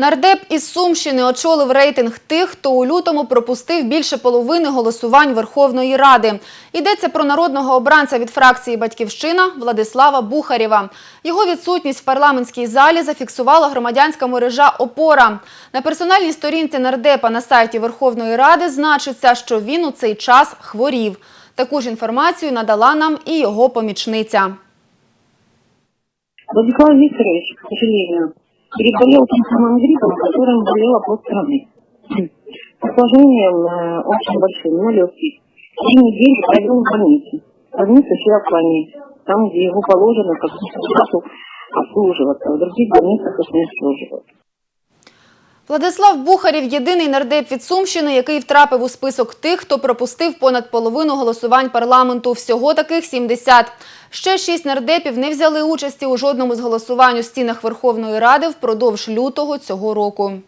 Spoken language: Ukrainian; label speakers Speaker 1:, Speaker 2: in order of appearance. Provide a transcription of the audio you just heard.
Speaker 1: Нардеп із Сумщини очолив рейтинг тих, хто у лютому пропустив більше половини голосувань Верховної Ради. Йдеться про народного обранця від фракції «Батьківщина» Владислава Бухарєва. Його відсутність в парламентській залі зафіксувала громадянська мережа «Опора». На персональній сторінці нардепа на сайті Верховної Ради значиться, що він у цей час хворів. Таку ж інформацію надала нам і його помічниця.
Speaker 2: Владислав Викторович, к переболел тем самым гриппом, которым болела полстраны. Осложнением э, очень большим, но легких. Три недели провел в больнице. В больнице Феофании, там, где его положено как обслуживаться. В других больницах их не обслуживают.
Speaker 1: Владислав Бухарів – єдиний нардеп від Сумщини, який втрапив у список тих, хто пропустив понад половину голосувань парламенту. Всього таких 70. Ще шість нардепів не взяли участі у жодному з голосувань у стінах Верховної Ради впродовж лютого цього року.